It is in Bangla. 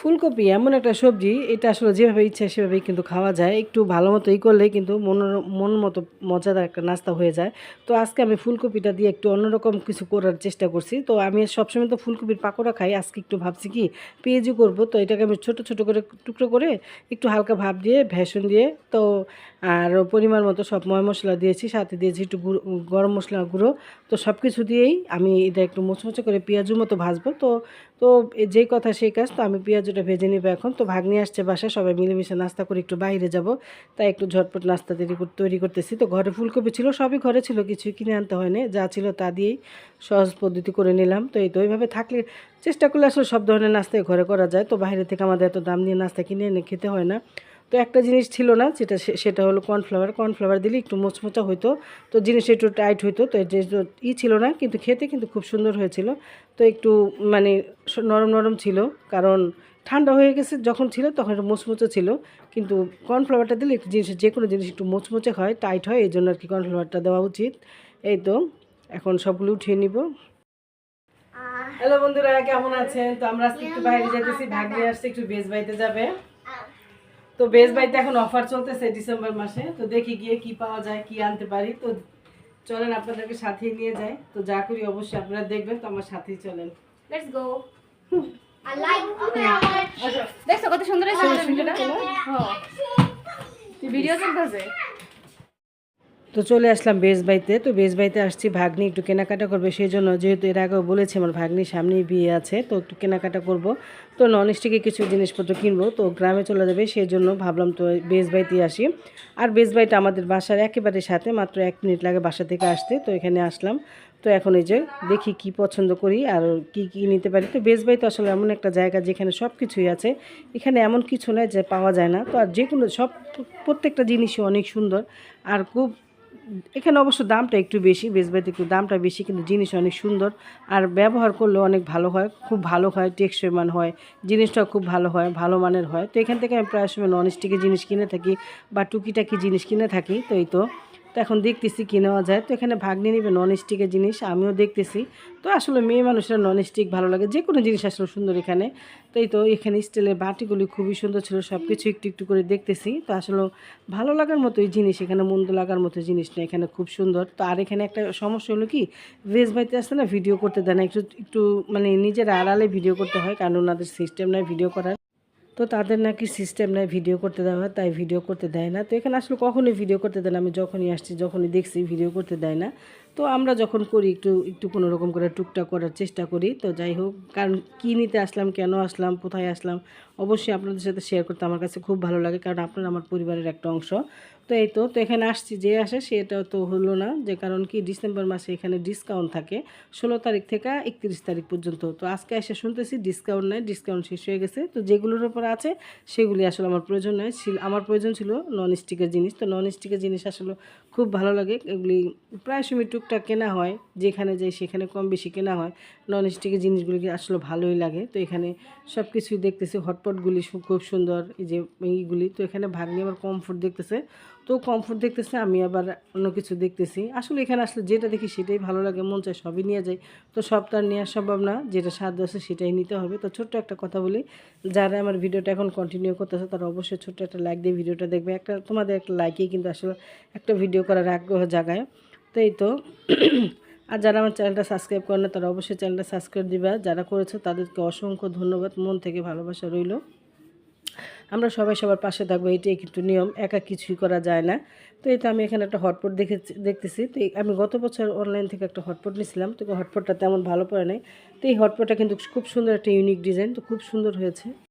ফুলকপি এমন একটা সবজি, এটা আসলে যেভাবে ইচ্ছা সেভাবেই কিন্তু খাওয়া যায়। একটু ভালো মতোই করলে কিন্তু মন মন মতো মজাদার একটা নাস্তা হয়ে যায়। তো আজকে আমি ফুলকপিটা দিয়ে একটু অন্যরকম কিছু করার চেষ্টা করছি। তো আমি সবসময় তো ফুলকপির পাকোড়া খাই, আজকে একটু ভাবছি কি পেঁয়াজু করব। তো এটাকে আমি ছোট ছোট করে টুকরো করে একটু হালকা ভাব দিয়ে, ভেষণ দিয়ে, তো আর পরিমাণ মতো সব ময় মশলা দিয়েছি, সাথে দিয়েছি একটু গুঁড়ো গরম মশলা গুঁড়ো। তো সব কিছু দিয়েই আমি এটা একটু মোচমোচে করে পেঁয়াজুর মতো ভাজবো। তো তো যেই কথা সেই কাজ, তো আমি পেঁয়াজটা ভেজে নিব এখন। তো ভাগ্নি আসছে বাসায়, সবাই মিলেমিশে নাস্তা করে একটু বাইরে যাব। তাই একটু ঝটপট নাস্তা তৈরি তৈরি করতেছি। তো ঘরে ফুলকপি ছিল, সবই ঘরে ছিল কিছু কিনে আনতে হয়নি যা ছিল তা দিয়েই সহজ পদ্ধতি করে নিলাম। তো এই তো এইভাবে থাকলে চেষ্টা করলে আসলে সব ধরনের নাস্তাই ঘরে করা যায়। তো বাইরে থেকে আমাদের এত দাম দিয়ে নাস্তা কিনে এনে খেতে হয় না। তো একটা জিনিস ছিল না যেটা সে- সেটা হলো কর্নফ্লাওয়ার কর্নফ্লাওয়ার দিলে একটু মোচমোচা হইতো তো জিনিস একটু টাইট হইতো তো ই ছিল না কিন্তু খেতে কিন্তু খুব সুন্দর হয়েছিল। তো একটু মানে নরম নরম ছিল কারণ ঠান্ডা হয়ে গেছে যখন ছিল তখন একটু মোচমোচে ছিল কিন্তু কর্নফ্লাওয়ারটা দিলে একটু জিনিস যে কোনো জিনিস একটু মোচমোচে হয় টাইট হয় এই জন্য আর কি কর্নফ্লাওয়ারটা দেওয়া উচিত। এই তো এখন সবগুলো উঠিয়ে নিব। হ্যালো বন্ধুরা কেমন আছেন? তো আমরা আজকে একটু বাইরে যেতেছি ভাগ্নে আসছে একটু বেজ বাইতে যাবে। তো বেজ বাইতে এখন অফার চলতেছে ডিসেম্বর মাসে। তো দেখি গিয়ে কি পাওয়া যায় কি আনতে পারি। তো চলেন আপনাদেরকে সাথে নিয়ে যাই। তো যা করি অবশ্যই আপনারা দেখবেন তো আমার সাথেই চলেন। লেটস গো আই লাইক দেখছ কত সুন্দর হ্যাঁ ভিডিও চলতেছে তো চলে আসলাম বেজ বাইতে তো বেজ বাইতে আসছি, ভাগ্নি একটু কেনাকাটা করবে সেই জন্য যেহেতু এর আগেও বলেছি আমার ভাগ্নির সামনেই বিয়ে আছে, তো একটু কেনাকাটা করব। তো নন স্টিকে কিছু জিনিসপত্র কিনবো, তো গ্রামে চলে যাবে সেই জন্য ভাবলাম তো বেজ বাইতে আসি। আর বেজ বাইটা আমাদের বাসার একেবারে সাথে, মাত্র এক মিনিট লাগে বাসা থেকে আসতে, তো এখানে আসলাম। তো এখন এই যে দেখি কি পছন্দ করি আর কি কি নিতে পারি। তো বেজ বাই তো আসলে এমন একটা জায়গা যেখানে সব কিছুই আছে, এখানে এমন কিছু নয় যে পাওয়া যায় না। তো আর যে কোনো সব, প্রত্যেকটা জিনিসই অনেক সুন্দর। আর খুব এখানে অবশ্য দামটা একটু বেশি বেসবাইতে একটু দামটা বেশি, কিন্তু জিনিস অনেক সুন্দর। আর ব্যবহার করলে অনেক ভালো হয়, খুব ভালো হয়, টেকসই মান হয় জিনিসটা খুব ভালো হয়, ভালো মানের হয়। তো এখান থেকে আমি প্রায় সময় ননস্টিকের জিনিস কিনে থাকি বা টুকিটাকি জিনিস কিনে থাকি, তো এই তো। তো এখন দেখতেছি কি নেওয়া যায়। তো এখানে ভাগ নিয়ে নেবে নন স্টিকের জিনিস, আমিও দেখতেছি। তো আসলে মেয়ে মানুষের নন স্টিক ভালো লাগে যে কোনো জিনিস আসলে সুন্দর এখানে। তো এই তো এখানে স্টিলের বাটিগুলি খুবই সুন্দর ছিল সব কিছু একটু একটু করে দেখতেছি। তো আসলে ভালো লাগার মতোই জিনিস, এখানে মন্দ লাগার মতো জিনিস না এখানে খুব সুন্দর। তো আর এখানে একটা সমস্যা হলো কি ভেজ ভাইতে আসতে না, ভিডিও করতে দেয় না, একটু একটু মানে নিজের আড়ালে ভিডিও করতে হয়, কারণ ওনাদের সিস্টেম নয় ভিডিও করার। তো তাদের নাকি সিস্টেম নাই ভিডিও করতে দেওয়া, তাই ভিডিও করতে দেয় না। তো এখানে আসলে কখনোই ভিডিও করতে দেয় না। আমি যখনই আসছি, যখনই দেখছি ভিডিও করতে দেয় না। তো আমরা যখন করি একটু একটু কোনো রকম করে টুকটাক করার চেষ্টা করি, তো যাই হোক, কারণ কী নিতে আসলাম, কেন আসলাম, কোথায় আসলাম, অবশ্যই আপনাদের সাথে শেয়ার করতে আমার কাছে খুব ভালো লাগে, কারণ আপনারা আমার পরিবারের একটা অংশ। তো এই তো তো এখানে আসছি, যে আসে সেটা তো হলো না, যে কারণ কি ডিসেম্বর মাসে এখানে ডিসকাউন্ট থাকে, ষোলো তারিখ থেকে একত্রিশ তারিখ পর্যন্ত। তো আজকে এসে শুনতেছি ডিসকাউন্ট নেই ডিসকাউন্ট শেষ হয়ে গেছে। তো যেগুলোর উপর আছে, সেগুলি আসলে আমার প্রয়োজন নয় আমার প্রয়োজন ছিল নন স্টিকের জিনিস। তো নন স্টিকের জিনিস আসলে খুব ভালো লাগে, এগুলি প্রায় সময় টুকটাক কেনা হয়, যেখানে যাই সেখানে কম বেশি কেনা হয়। নন স্টিকের জিনিসগুলি আসলে ভালোই লাগে। তো এখানে সব কিছুই দেখতেছি, হটপটগুলি খুব সুন্দর। এই যে এইগুলি তো এখানে ভাগ নিয়ে আবার কমফোর্ট দেখতেছে। তো কমফোর্ট দেখতেছে, আমি আবার অন্য কিছু দেখতেছি। আসলে এখানে আসলে যেটা দেখি সেটাই ভালো লাগে, মন চায় সবই নিয়ে যায় তো সব তো আর নেওয়া সম্ভব না, যেটা সাধ্য আছে সেটাই নিতে হবে। তো ছোট্ট একটা কথা বলি, যারা আমার ভিডিওটা এখন কন্টিনিউ করতেছে, তারা অবশ্যই ছোট্ট একটা লাইক দিয়ে ভিডিওটা দেখবে। একটা তোমাদের একটা লাইকেই কিন্তু আসলে একটা ভিডিও করার আগ্রহ জাগায়। তো এই তো? আর যারা আমার চ্যানেলটা সাবস্ক্রাইব করে না, তারা অবশ্যই চ্যানেলটা সাবস্ক্রাইব দিবা। যারা করেছে, তাদেরকে অসংখ্য ধন্যবাদ। মন থেকে ভালোবাসা রইল। আমরা সবাই সবার পাশে থাকব, এটাই কিন্তু নিয়ম। একা কিছুই করা যায় না। তো এই তো আমি এখানে একটা হটপট দেখেছি, দেখতেছি। তো আমি গত বছর অনলাইন থেকে একটা হটপট নিয়েছিলাম তো হটপটটা তেমন ভালো পড়ে নাই। তো এই হটপটটা কিন্তু খুব সুন্দর একটা ইউনিক ডিজাইন তো খুব সুন্দর হয়েছে।